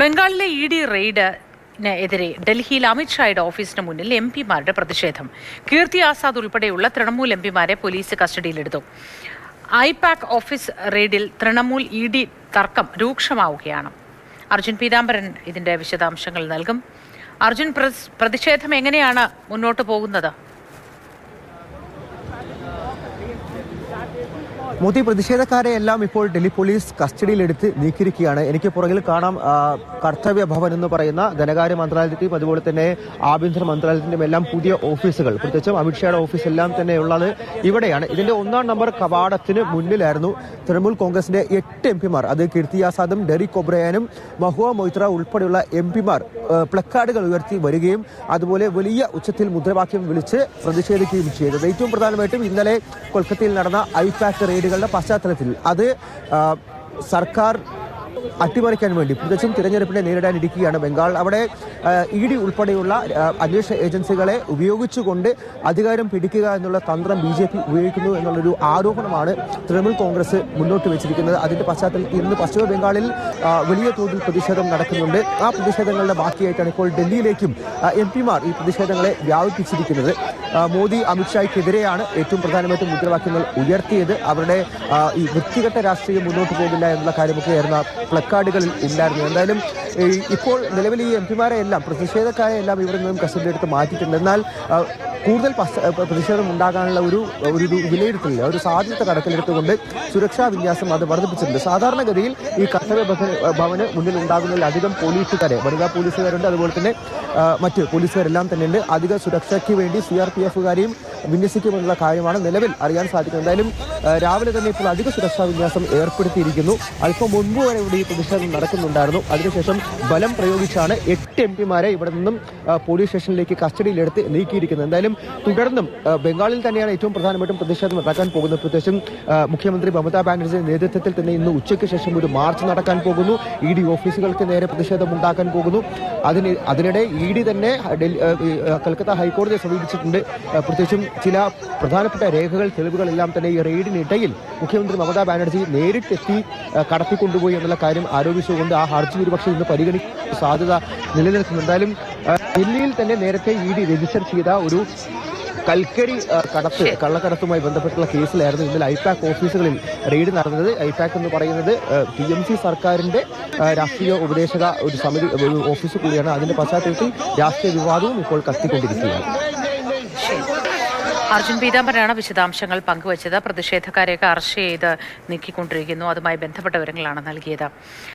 ബംഗാളിലെ E D raid എതിരെ ഡൽഹിയിൽ അമിത്ഷായുടെ ഓഫീസിന് മുന്നിൽ എം പിമാരുടെ പ്രതിഷേധം. കീർത്തി ആസാദ് ഉൾപ്പെടെയുള്ള തൃണമൂൽ എം പിമാരെ പോലീസ് കസ്റ്റഡിയിലെടുത്തു. ഐപാക് ഓഫീസ് റെയ്ഡിൽ തൃണമൂൽ ഇ ഡി തർക്കം രൂക്ഷമാവുകയാണ്. അർജുൻ പീതാംബരൻ ഇതിന്റെ വിശദാംശങ്ങൾ നൽകും. അർജുൻ പ്രതിഷേധം എങ്ങനെയാണ് മുന്നോട്ട് പോകുന്നത്? മോദി പ്രതിഷേധക്കാരെ എല്ലാം ഇപ്പോൾ ഡൽഹി പോലീസ് കസ്റ്റഡിയിലെടുത്ത് നീക്കിയിരിക്കുകയാണ്. എനിക്ക് പുറകിൽ കാണാം കർത്തവ്യ ഭവൻ എന്ന് പറയുന്ന ധനകാര്യ മന്ത്രാലയത്തിന്റെയും അതുപോലെ തന്നെ ആഭ്യന്തര മന്ത്രാലയത്തിന്റെയും എല്ലാം പുതിയ ഓഫീസുകൾ. പ്രത്യേകിച്ചും അമിത്ഷായുടെ ഓഫീസ് എല്ലാം തന്നെ ഉള്ളത് ഇവിടെയാണ്. ഇതിന്റെ ഒന്നാം നമ്പർ കവാടത്തിന് മുന്നിലായിരുന്നു തൃണമൂൽ കോൺഗ്രസിന്റെ എട്ട് എം പിമാർ. അത് കീർത്തി ആസാദും ഡെറിക് ഒബ്രയാനും മഹുവ മൊയ്ത്ര ഉൾപ്പെടെയുള്ള എം പിമാർ പ്ലക്കാർഡുകൾ ഉയർത്തി വരികയും അതുപോലെ വലിയ ഉച്ചത്തിൽ മുദ്രാവാക്യം വിളിച്ച് പ്രതിഷേധിക്കുകയും ചെയ്തത്. ഏറ്റവും പ്രധാനമായിട്ടും ഇന്നലെ കൊൽക്കത്തയിൽ നടന്ന ഐപാക് റെയ്ഡുകളുടെ പശ്ചാത്തലത്തിൽ അത് സർക്കാർ അട്ടിമറിക്കാൻ വേണ്ടി തികച്ചും തിരഞ്ഞെടുപ്പിനെ നേരിടാനിരിക്കുകയാണ് ബംഗാൾ. അവിടെ ഇ ഡി ഉൾപ്പെടെയുള്ള അന്വേഷണ ഏജൻസികളെ ഉപയോഗിച്ചുകൊണ്ട് അധികാരം പിടിക്കുക എന്നുള്ള തന്ത്രം ബി ജെ പി ഉപയോഗിക്കുന്നു എന്നുള്ളൊരു ആരോപണമാണ് തൃണമൂൽ കോൺഗ്രസ് മുന്നോട്ട് വെച്ചിരിക്കുന്നത്. അതിന്റെ പശ്ചാത്തലത്തിൽ ഇന്ന് പശ്ചിമ ബംഗാളിൽ വലിയ തോതിൽ പ്രതിഷേധം നടക്കുന്നുണ്ട്. ആ പ്രതിഷേധങ്ങളുടെ ബാക്കിയായിട്ടാണ് ഇപ്പോൾ ഡൽഹിയിലേക്കും എം പിമാർ ഈ പ്രതിഷേധങ്ങളെ വ്യാപിപ്പിച്ചിരിക്കുന്നത്. മോദി അമിത്ഷായ്ക്കെതിരെയാണ് ഏറ്റവും പ്രധാനമായിട്ടും മുദ്രാവാക്യങ്ങൾ ഉയർത്തിയത്. അവരുടെ ഈ വൃത്തികെട്ട രാഷ്ട്രീയം മുന്നോട്ട് പോകില്ല എന്നുള്ള കാര്യമൊക്കെയായിരുന്നു പ്ലക്കാർഡുകളിൽ ഉണ്ടായിരുന്നു. എന്തായാലും ഇപ്പോൾ നിലവിൽ ഈ എം പിമാരെ എല്ലാം പ്രതിഷേധക്കാരെ എല്ലാം ഇവിടെ നിന്നും കസ്റ്റഡിയിലെടുത്ത് മാറ്റിയിട്ടുണ്ട്. എന്നാൽ കൂടുതൽ പ്രതിഷേധം ഉണ്ടാകാനുള്ള ഒരു ഒരു വിലയിരുത്തലില്ല. ഒരു സാധ്യത കണക്കിലെടുത്തുകൊണ്ട് സുരക്ഷാ വിന്യാസം അത് വർദ്ധിപ്പിച്ചിട്ടുണ്ട്. സാധാരണഗതിയിൽ ഈ കർത്തവ്യ ഭവന- മുന്നിൽ ഉണ്ടാകുന്നതിൽ അധികം പോലീസുകാരെ വനിതാ പോലീസുകാരുണ്ട്. അതുപോലെ തന്നെ മറ്റ് പോലീസുകാരെല്ലാം തന്നെ ഉണ്ട് അധിക സുരക്ഷയ്ക്ക് വേണ്ടി സി ആർ പി എഫുകാരെയും വിന്യസിക്കുമെന്നുള്ള കാര്യമാണ് നിലവിൽ അറിയാൻ സാധിക്കുന്നത്. എന്തായാലും രാവിലെ തന്നെ ഇപ്പോൾ അധിക സുരക്ഷാ വിന്യാസം ഏർപ്പെടുത്തിയിരിക്കുന്നു. അല്പം മുൻപ് വരെ ഇവിടെ ഈ പ്രതിഷേധം നടക്കുന്നുണ്ടായിരുന്നു. അതിനുശേഷം ബലം പ്രയോഗിച്ചാണ് എട്ട് എം പിമാരെ ഇവിടെ നിന്നും പോലീസ് സ്റ്റേഷനിലേക്ക് കസ്റ്റഡിയിലെടുത്ത് നീക്കിയിരിക്കുന്നത്. എന്തായാലും തുടർന്നും ബംഗാളിൽ തന്നെയാണ് ഏറ്റവും പ്രധാനമായിട്ടും പ്രതിഷേധം നടക്കാൻ പോകുന്നത്. പ്രത്യേകിച്ചും മുഖ്യമന്ത്രി മമതാ ബാനർജിയുടെ നേതൃത്വത്തിൽ തന്നെ ഇന്ന് ഉച്ചയ്ക്ക് ശേഷം ഒരു മാർച്ച് നടക്കാൻ പോകുന്നു. ഇ ഡി ഓഫീസുകൾക്ക് നേരെ പ്രതിഷേധം ഉണ്ടാക്കാൻ പോകുന്നു. അതിന് അതിനിടെ ഇ ഡി തന്നെ കൽക്കത്ത ഹൈക്കോടതിയെ സമീപിച്ചിട്ടുണ്ട്. പ്രത്യേകിച്ചും ചില പ്രധാനപ്പെട്ട രേഖകൾ തെളിവുകളെല്ലാം തന്നെ ഈ റെയ്ഡിനിടയിൽ മുഖ്യമന്ത്രി മമതാ ബാനർജി നേരിട്ടെത്തി കടത്തിക്കൊണ്ടുപോയി എന്നുള്ള കാര്യം ആരോപിച്ചുകൊണ്ട് ആ ഹർജി ഒരുപക്ഷെ ഇന്ന് പരിഗണിക്കുന്ന സാധ്യത നിലനിൽക്കുന്നു എന്തായാലും ഡൽഹിയിൽ തന്നെ നേരത്തെ ഇ ഡി രജിസ്റ്റർ ചെയ്ത ഒരു കൽക്കരി കടത്ത് കള്ളക്കടത്തുമായി ബന്ധപ്പെട്ടുള്ള കേസിലായിരുന്നു ഇന്നലെ ഐപാക് ഓഫീസുകളിൽ റെയ്ഡ് നടന്നത്. ഐപാക് എന്ന് പറയുന്നത് ടി എം സി സർക്കാരിന്റെ രാഷ്ട്രീയ ഉപദേശക ഒരു സമിതി ഓഫീസ് കൂടിയാണ്. അതിന്റെ പശ്ചാത്തലത്തിൽ രാഷ്ട്രീയ വിവാദവും ഇപ്പോൾ കത്തിക്കൊണ്ടിരിക്കുകയാണ്. അർജുൻ പീതാംബരനാണ് വിശദാംശങ്ങൾ പങ്കുവച്ചത്. പ്രതിഷേധക്കാരെയൊക്കെ അറസ്റ്റ് ചെയ്ത് നീക്കിക്കൊണ്ടിരിക്കുന്നു. അതുമായി ബന്ധപ്പെട്ട വിവരങ്ങളാണ് നൽകിയത്.